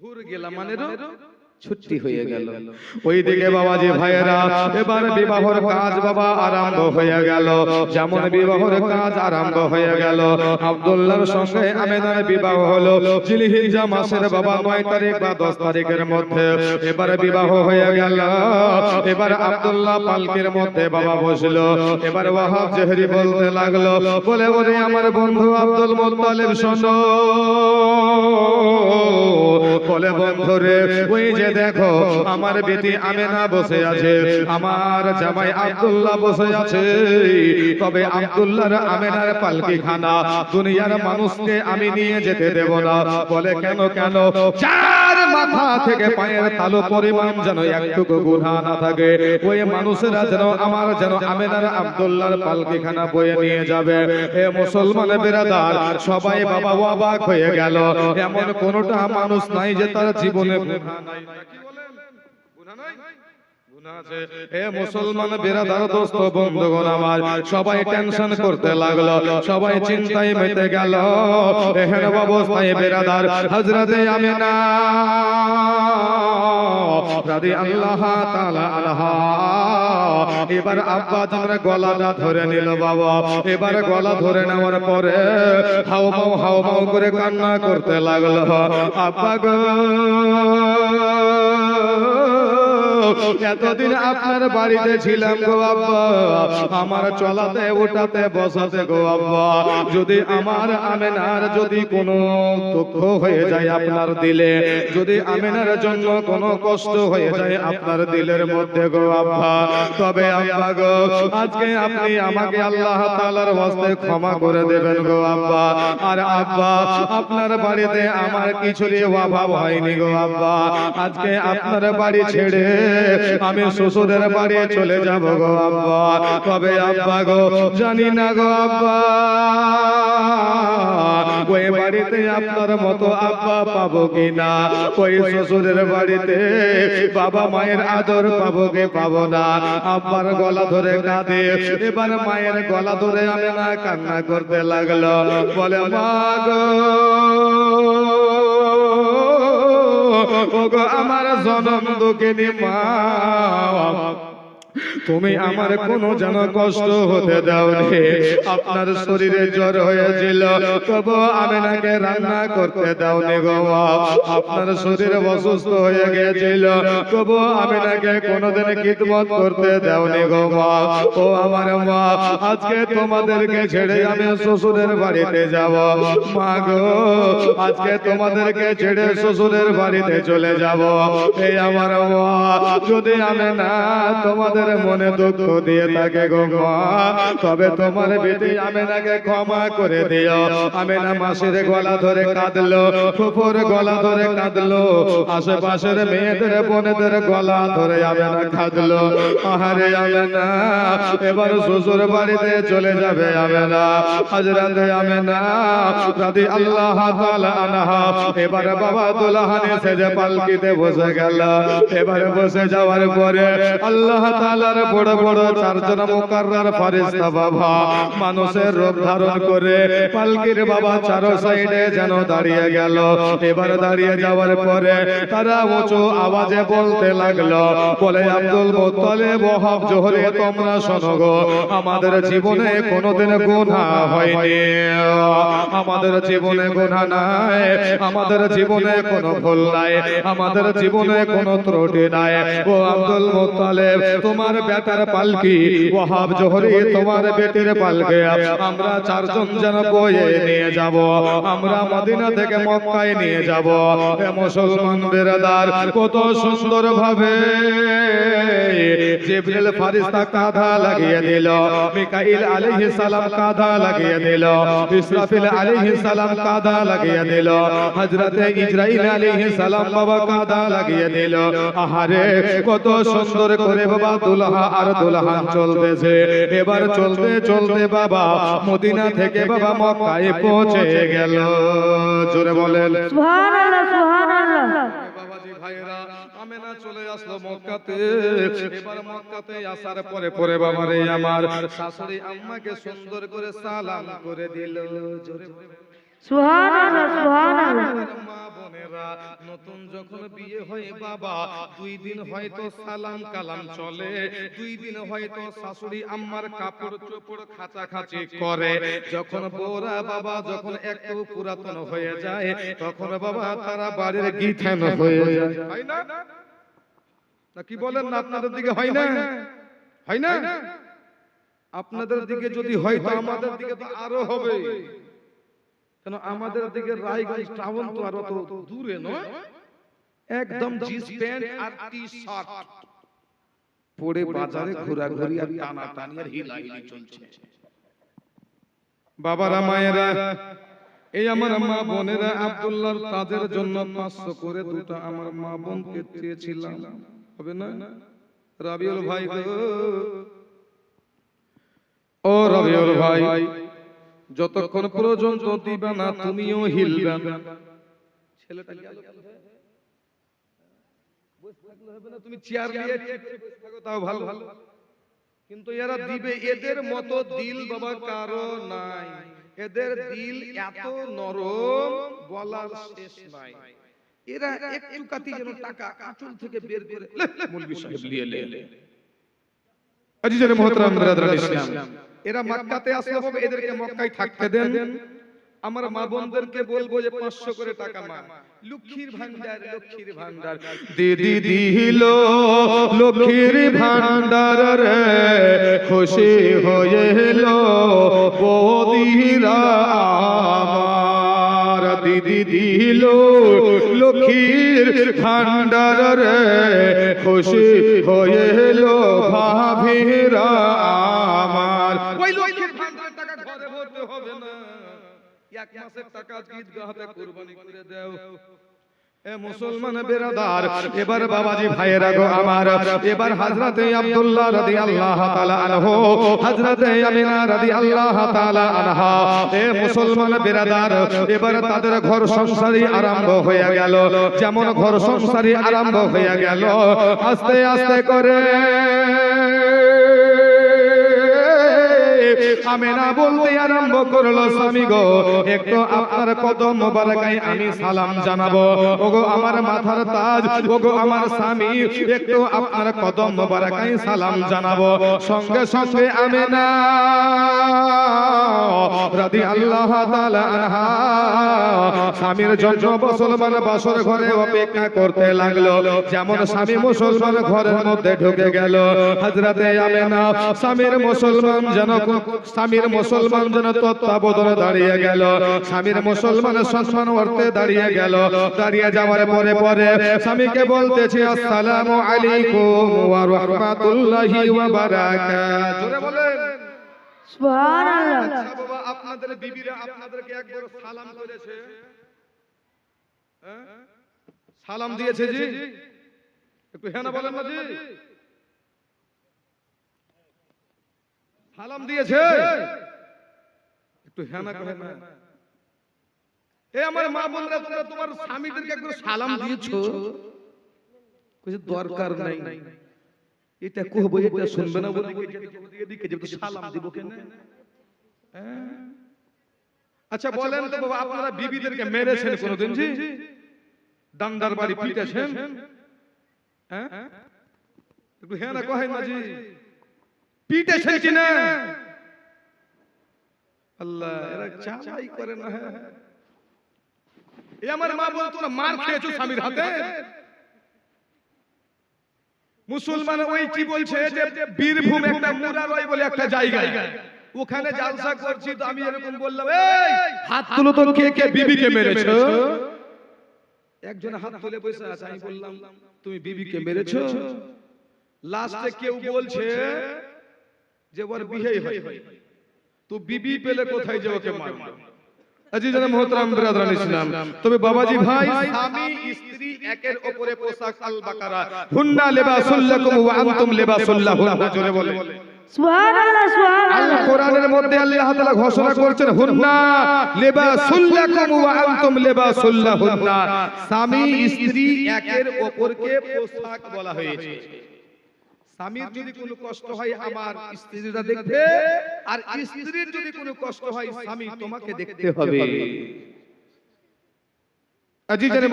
হুর গেলাম ছুটি হয়ে গেল। ওইদিকে বাবাজি ভাইয়েরা এবার বিবাহর কাজ বাবা আরম্ভ হয়ে গেল। যেমন বিবাহর কাজ আরম্ভ হয়ে গেল। আব্দুল্লাহর সঙ্গে আমেনার বিবাহ হলো মাসের বাবা নয় তারিখ বা দশ তারিখের মধ্যে। এবার বিবাহ হয়ে গেল। এবার আব্দুল্লাহ পালকির মধ্যে বাবা বসল। এবার ওয়াহাব জেহরি বলতে লাগল। বলে ওরে আমার বন্ধু আব্দুল মুত্তালিব শোনো বলে বন্ধ রে ওই যে দেখো, আমার বেটি আমেনা বসে আছে, আমার জামাই আব্দুল্লাহ বসে আছে। তবে আব্দুল্লাহর আমেনার পালকি খানা দুনিয়ার মানুষকে আমি নিয়ে যেতে দেব না। বলে কেন কেন? চার মাথা থেকে পায়ের তালু পরিমাণ যেন একটুকু গুণা না থাকে। ওই মানুষেরা যেন আমার যেন আমেনার আব্দুল্লাহর পালকিখানা বয়ে নিয়ে যাবে। এ মুসলমান বেরাদার, সবাই বাবা অবাক হয়ে গেল। এমন কোনটা মানুষ নাই যে তার জীবনে গুনাহ নাই। কি বলেন? গুনাহ নাই? মুসলমান বেরাদার দোস্ত বন্ধুগণ আমার সবাই টেনশন করতে লাগল সবাই চিন্তায় মেতে গেল এহেন অবস্থায় বেরাদার হযরতে আমিনা। রাদি আল্লাহ তাআলা আনহা। এবার আব্বা জানরা গলাটা ধরে নিল বাবা এবার গলা ধরে নেওয়ার পরে হাও মাও হাও মাও করে কান্না করতে লাগল। আব্বা গো। এতদিন আপনার বাড়িতে ছিলাম গো আব্বা। আমার চলাতে ওঠাতে বসাতে গো আব্বা। যদি আমার আমেনার যদি কোনো দুঃখ হয়ে যায় আপনার দিলে, যদি আমেনার জন্য কোনো কষ্ট হয়ে যায় আপনার দিলের মধ্যে গো আব্বা। তবে আব্বা গো, আজকে আপনি আমাকে আল্লাহ তাআলার ওয়াস্তে ক্ষমা করে দেবেন গো আব্বা। আর আব্বা, আপনার বাড়িতে আমার কিছুরই অভাব হয়নি গো আব্বা। আজকে আপনার বাড়ি ছেড়ে আমি শ্বশুরের বাড়ি চলে যাব গো আব্বা। তবে আব্বা গো, জানি না গো আব্বা। ওই বাড়িতে আপনার মতো আব্বা পাবো কি কিনা? ওই শ্বশুরের বাড়িতে বাবা মায়ের আদর পাবো কে পাবো না? আব্বার গলা ধরে কাঁদে, এবার মায়ের গলা ধরে আমি না কান্না করতে লাগল। বলে, মা গো আমার জনম দুঃখিনী মা। তুমি আমার কোনো যেন কষ্ট হতে দাও রে আপনার শরীরে জ্বর হয়েছিল। তবু আমি নাকি রান্না করতে দাও নি গো আপনার শরীর অসুস্থ হয়ে গেছিল তবু আমি নাকি কোনোদিন খিদমত করতে দাও নি গো ও আমার মা আজকে তোমাদেরকে ছেড়ে আমি শ্বশুরের বাড়িতে যাব। মা গো আজকে তোমাদেরকে ছেড়ে শ্বশুরের বাড়িতে চলে যাব। এই আমার মা যদি আমি না তোমাদের মনে দুঃখ দিয়ে থাকে গো তবে তোমার বেটি আমেনাকে ক্ষমা করে দিও। আমেনা মাসের গলা ধরে কাঁদলো, ফুফুর গলা ধরে কাঁদলো, আশেপাশের মেয়েদের, বোনেদের গলা ধরে আমেনা কাঁদলো। আহারে আমেনা, এবার শ্বশুর বাড়িতে চলে যাবে আমেনা। হাজরাতে আমেনা রাদি আল্লাহ তাআলা এবার বাবা দুলহানে সেজে পালকিতে বসে গেল। এবার বসে যাওয়ার পরে আল্লাহ তাআলার বড় বড় চারজন মুকাররার ফেরেশতা বাবা। মানুষের রূপ ধারণ করে পালকির বাবা চারো সাইডে যেন দাঁড়িয়ে গেল। এবার দাঁড়িয়ে যাওয়ার পরে তারা উঁচু আওয়াজে বলতে লাগল, বলে, আব্দুল মুত্তালিব ওহাব জোহরে তোমরা শোনো গো। আমাদের জীবনে কোনোদিন গুনাহ হয়নি। আমাদের জীবনে গুনাহ নাই। আমাদের জীবনে কোনো ভুল নাই। আমাদের জীবনে কোনো ত্রুটি নাই। ও আব্দুল মুত্তালিব তোমার বেটার পালকি? ওহাব জোহরি, তোমার বেটির পালকে। আমরা চারজন যেন বয়ে নিয়ে যাব। আমরা মদিনা থেকে মক্কায় নিয়ে যাব। মুসলমান বেরাদার, কত সুন্দর ভাবে জিবরিল ফারিস্তা কাঁধা লাগিয়ে দিল। মিকাইল আলাইহিস সালাম কাঁধা লাগিয়ে দিল। ইসরাফিল আলাইহিস সালাম কাঁধা লাগিয়ে দিল। হযরতে ইসরাইল আলাইহিস সালাম বাবা কাঁধা লাগিয়ে দিল। আহারে, কত সুন্দর করে বাবা দুলহা আর দুলহান চলতেছে। এবার চলতে চলতে বাবা মদিনা থেকে বাবা মক্কায় পৌঁছে গেল। জোরে বলেন। সুবহানাল্লাহ সুবহানাল্লাহ। ভাইরা আমেনা চলে আসলো মক্কাতে। এবার মক্কাতে আসার পরে পরে বাবারে আমার শাশুড়ি আম্মাকে সুন্দর করে সালাম করে দিল। জোরে নতুন যখন বিয়ে হয় বাবা দুই দিন হয়তো সালাম কালাম চলে দুই দিন হয়তো শাশুড়ি আম্মার কাপড় চোপড় খাঁচাখাঁচি করে। যখন বাবা যখন একটু পুরাতন হয়ে যায় তখন বাবা তারা বাড়ির গিথান হয়ে যায়। হয় না কি বলেন না আপনাদের দিকে হয় না? হয় না? আপনাদের দিকে যদি হয় তো আমাদের দিকে তো আরও হবে। কেন আমাদের দিকে রায়গঞ্জ টাউন তো আর অত দূরে নয়। একদম জিন্স প্যান্ট আর টি শার্ট পরে বাজারে ঘোরাঘুরি আর আর হিলাহিলি চলছে। বাবারা মায়েরা এই আমার মা বোনেরা আব্দুল্লাহর তাদের জন্য পাঁচশো করে দুটো আমার মা বোনকে চেয়েছিলাম। হবে না? রাবিউল ভাই ও রবিউল ভাই। যতক্ষণ পর্যন্ত দিবা না তুমিও হিলবে। ছেলেটা গেল বসে থাকলে হবে না, তুমি চেয়ার নিয়ে থাকো, তাও ভালো। ভালো। কিন্তু এরা দিবে এদের মতো দিল বাবা কারও নাই। এদের দিল এত নরম বলার শেষ নাই। এরা একটু কাতি যেন টাকা আঁচল থেকে বের করে লে, সাহেব লিয়ে লে। আজিজের মোহতরাম বিরাদরান ইসলাম। এরা মক্কাতে আসলে বাবা এদেরকে মক্কায় থাকতে দেন। আমার মা বোনদেরকে বলব যে পাঁচশো করে টাকা মা লক্ষ্মীর ভান্ডার লক্ষ্মীর ভান্ডার দিদি দিল লক্ষ্মীর ভান্ডার রে। খুশি হয়ে এলো বৌদিরা দিদি দিল লক্ষ্মীর ভান্ডার রে। খুশি হয়ে এলো আমার ওই লক্ষ্মীর টাকা ঘরে ভরতে হবে না। এক মাসের টাকা ঈদগাহতে কুরবানি করে দাও। মুসলমান বেরাদার এবার বাবাজি ভাইয়েরা গো আমার এবার হযরতে আব্দুল্লাহ রাদিয়াল্লাহু তাআলা আনহু হযরতে আমিনা রাদিয়াল্লাহু তাআলা আনহা। এ মুসলমান বেরাদার এবার তাদের ঘর সংসারই আরম্ভ হয়ে গেল। যেমন ঘর সংসারই আরম্ভ হয়ে গেল। আস্তে আস্তে করে আমেনা বলতে আরম্ভ করল, স্বামী গো, একটু আপনার কদম মোবারকায় আমি সালাম জানাব। ওগো, আমার মাথার তাজ, ওগো, আমার স্বামী, একটু আপনার কদম মোবারকায় সালাম জানাব। সঙ্গে সঙ্গে আমেনা রাদি আল্লাহ স্বামীর জন্য মুসলমান বাসর ঘরে অপেক্ষা করতে লাগল। যেমন স্বামী মুসলমান ঘরের মধ্যে ঢুকে গেল। হযরতে আমেনা, স্বামীর মুসলমান যেন স্বামীর মুসলমান যেন তত্ত্বাবধানে দাঁড়িয়ে গেল। স্বামীর মুসলমান সম্মান অর্থে দাঁড়িয়ে গেল। দাঁড়িয়ে যাওয়ার পরে পরে স্বামীকে বলতেছে আসসালামু আলাইকুম ওয়া রাহমাতুল্লাহি ওয়া বারাকাতুহু। জোরে বলেন। সুবহানাল্লাহ। আচ্ছা বাবা আপনাদের বিবিরা আপনাদেরকে একবার সালাম করেছে। হ্যাঁ? সালাম দিয়েছে জি। একটু হ্যাঁ না বলেন না জি। সালাম দিয়েছে। একটু হ্যাঁ না কহেন না। এ আমার মা বোনরা তোমরা তোমার স্বামীদেরকে একবার সালাম দিয়েছ? কিছু দরকার নাই। এটা কহবো এটা শুনবে না বলে এদিকে যে সালাম দিব কেন? হ্যাঁ? আচ্ছা বলেন তো বাবা আপনারা বিবিদেরকে মেরেছেন কোনোদিন জি? ডান্ডার বাড়ি পিটেছেন? হ্যাঁ? একটু হ্যাঁ না কহেন না জি। পিটেছেন কি না আল্লাহ এরা চালাই করে না। হ্যাঁ এ আমার মা বল তোমরা মার খেয়েছো স্বামীর হাতে? মুসলমান ওই কি বলছে যে বীরভূম একটা মুরারই বলে একটা জায়গা ওখানে জালসা করছি তো আমি এরকম বললাম এই হাত তুলো তো কে কে বিবিকে মেরেছো? একজন হাত তুলে বসে আছে আমি বললাম তুমি বিবি বিবিকে মেরেছো? লাস্টে কেউ বলছে যে ওর বিহেই হয়। তো বিবি পেলে কোথায় যে ওকে মারলো আজি জানা মোহতরাম বিরাদরান ইসলাম তবে বাবাজি ভাই স্বামী স্ত্রী একের উপরে পোশাক আল বাকারা হুন্না লিবাসুল লাকুম ওয়া আনতুম লিবাসুল লাহুন্না জোরে বলে। সুবহানাল্লাহ সুবহানাল্লাহ। কোরআনের মধ্যে আল্লাহ তাআলা ঘোষণা করেছেন হুন্না লিবাসুল লাকুম ওয়া আনতুম লিবাসুল লাহুন্না স্বামী স্ত্রী একের অপরকে পোশাক বলা হয়েছে। স্বামীর যদি কোনো কষ্ট হয় আমার স্ত্রীরা দেখবে আর স্ত্রীর যদি কোনো কষ্ট হয় স্বামী তোমাকে দেখতে হবে। আজি জানে